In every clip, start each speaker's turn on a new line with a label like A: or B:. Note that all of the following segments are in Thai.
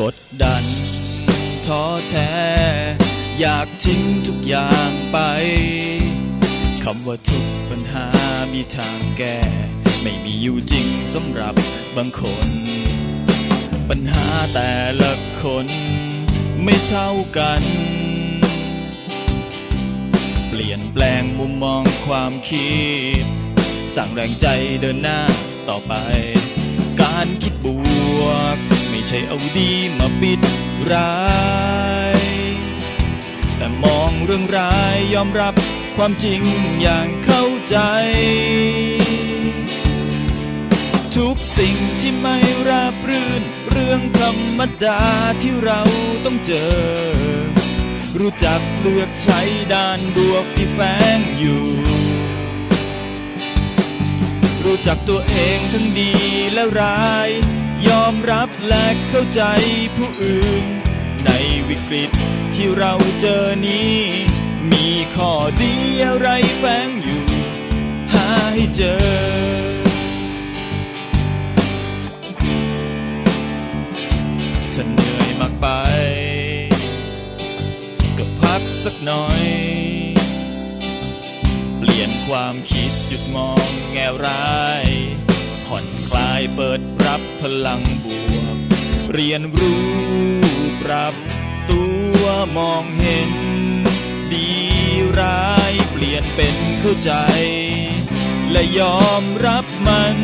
A: กดดันท้อแท้ อยากทิ้งทุกอย่างไป คำว่าทุกปัญหามีทางแก้ ไม่มีอยู่จริงสำหรับบางคน ปัญหาแต่ละคนไม่เท่ากัน เปลี่ยนแปลงมุมมองความคิด สั่งแรงใจเดินหน้าต่อไป การ ช่เอาดีมาปิดร้าย แต่มองเรื่องร้ายยอมรับความจริงอย่างเข้าใจ ทุกสิ่งที่ไม่ราบรื่น เรื่องธรรมดาที่เราต้องเจอ รู้จักเลือกใช้ด้านบวกที่แฝงอยู่รู้จักตัวเองทั้งดีและร้าย รับและเข้าใจผู้อื่น ในวิกฤตที่เราเจอนี้ มีข้อดีอะไรแฝงอยู่ หาให้เจอถ้าเหนื่อยมากไป ก็พักสักหน่อย เปลี่ยนความคิดหยุดมองแง่ร้ายผ่อน เปิดรับพลังบวก เรียนรู้ปรับตัวมองเห็น ดีร้ายเปลี่ยนเป็นเข้าใจ และยอมรับมัน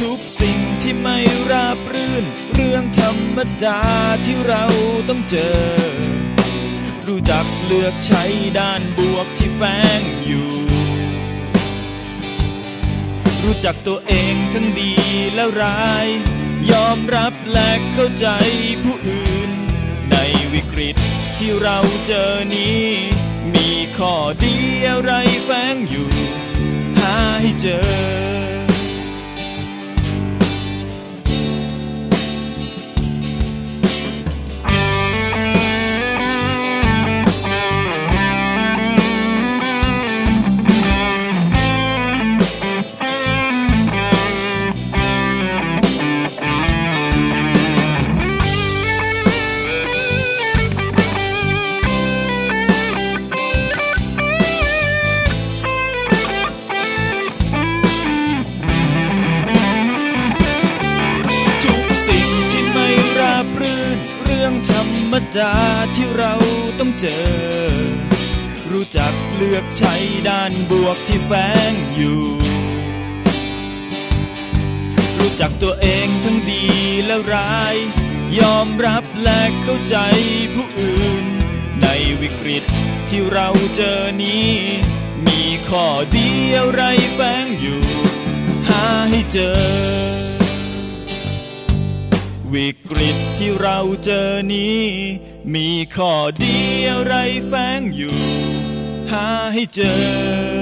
A: ทุกสิ่งที่ไม่ราบรื่น เรื่องธรรมดาที่เราต้องเจอ รู้จักเลือกใช้ด้านบวกที่แฝงอยู่ รู้จักตัวเองทั้งดีและร้าย ยอมรับและเข้าใจผู้อื่น ในวิกฤตที่เราเจอนี้ มีข้อดีอะไรแฝงอยู่ หาให้เจอ รื่องธรรมดาที่เราต้องเจอ รู้จักเลือกใช้ด้านบวกที่แฝงอยู่ รู้จักตัวเองทั้งดีและร้าย ยอมรับและเข้าใจผู้อื่น ในวิกฤตที่เราเจอนี้ มีข้อดีอะไรแฝงอยู่ หาให้เจอ วิกฤตที่เราเจอนี้ มีข้อดีอะไรแฝงอยู่ หาให้เจอ